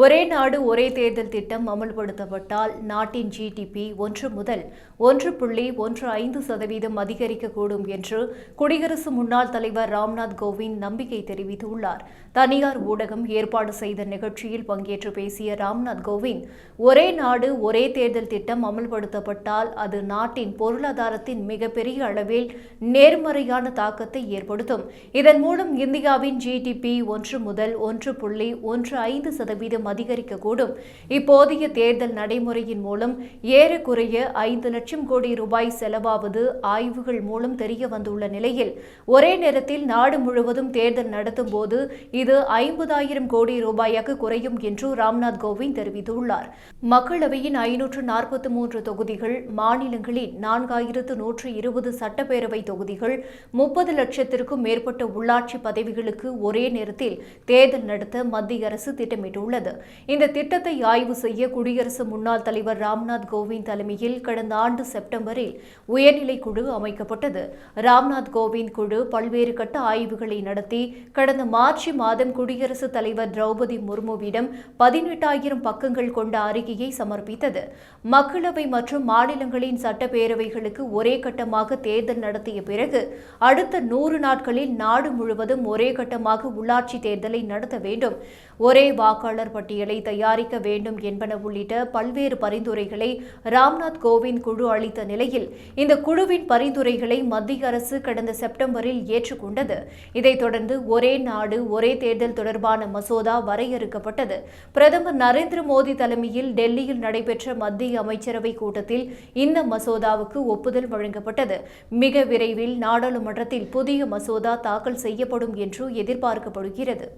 ஒரே நாடு ஒரே தேர்தல் திட்டம் அமல்படுத்தப்பட்டால் நாட்டின் ஜிடிபி ஒன்று முதல் ஒன்று புள்ளி ஒன்று ஐந்து சதவீதம் அதிகரிக்கக்கூடும் என்று குடியரசு முன்னாள் தலைவர் ராம்நாத் கோவிந்த் நம்பிக்கை தெரிவித்துள்ளார். தனியார் ஊடகம் ஏற்பாடு செய்த நிகழ்ச்சியில் பங்கேற்று பேசிய ராம்நாத் கோவிந்த் ஒரே நாடு ஒரே தேர்தல் திட்டம் அமல்படுத்தப்பட்டால் அது நாட்டின் பொருளாதாரத்தின் மிகப்பெரிய அளவில் நேர்மறையான தாக்கத்தை ஏற்படுத்தும். இதன் மூலம் இந்தியாவின் ஜிடிபி ஒன்று முதல் ஒன்று புள்ளி ஒன்று ஐந்து சதவீதம் அதிகரிக்கக்கூடும். இப்போதைய தேர்தல் நடைமுறையின் மூலம் ஏறக்குறைய ஐந்து லட்சம் கோடி ரூபாய் செலவாவது ஆய்வுகள் மூலம் தெரிய வந்துள்ள நிலையில் ஒரே நேரத்தில் நாடு முழுவதும் தேர்தல் நடத்தும் போது இது ஐம்பதாயிரம் கோடி ரூபாயாக குறையும் என்று ராம்நாத் கோவிந்த் தெரிவித்துள்ளார். மக்களவையின் ஐநூற்று நாற்பத்தி மூன்று தொகுதிகள் மாநிலங்களின் நான்காயிரத்து நூற்று இருபது சட்டப்பேரவை தொகுதிகள் முப்பது லட்சத்திற்கும் மேற்பட்ட உள்ளாட்சி பதவிகளுக்கு ஒரே நேரத்தில் தேர்தல் நடத்த மத்திய அரசு திட்டமிட்டுள்ளது. இந்த திட்டத்தை ஆய்வு செய்ய குடியரசு முன்னாள் தலைவர் ராம்நாத் கோவிந்த் தலைமையில் கடந்த ஆண்டு செப்டம்பரில் உயர்நிலை குழு அமைக்கப்பட்டது. ராம்நாத் கோவிந்த் குழு பல்வேறு கட்ட ஆய்வுகளை நடத்தி கடந்த மார்ச் மாதம் குடியரசுத் தலைவர் திரௌபதி முர்முவிடம் பதினெட்டாயிரம் பக்கங்கள் கொண்ட அறிக்கையை சமர்ப்பித்தது. மக்களவை மற்றும் மாநிலங்களின் சட்டப்பேரவைகளுக்கு ஒரே கட்டமாக தேர்தல் நடத்திய பிறகு அடுத்த நூறு நாட்களில் நாடு முழுவதும் ஒரே கட்டமாக உள்ளாட்சி தேர்தலை நடத்த வேண்டும். ஒரே வாக்காளர் பட்டியலை தயாரிக்க வேண்டும் என்பன உள்ளிட்ட பல்வேறு பரிந்துரைகளை ராம்நாத் கோவிந்த் குழு அளித்த நிலையில் இந்த குழுவின் பரிந்துரைகளை மத்திய அரசு கடந்த செப்டம்பரில் ஏற்றுக்கொண்டது. இதைத் தொடர்ந்து ஒரே நாடு ஒரே தேர்தல் தொடர்பான மசோதா வரையறுக்கப்பட்டது. பிரதமர் நரேந்திர மோடி தலைமையில் டெல்லியில் நடைபெற்ற மத்திய அமைச்சரவை கூட்டத்தில் இந்த மசோதாவுக்கு ஒப்புதல் வழங்கப்பட்டது. மிக விரைவில் நாடாளுமன்றத்தில் புதிய மசோதா தாக்கல் செய்யப்படும் என்று எதிர்பார்க்கப்படுகிறது.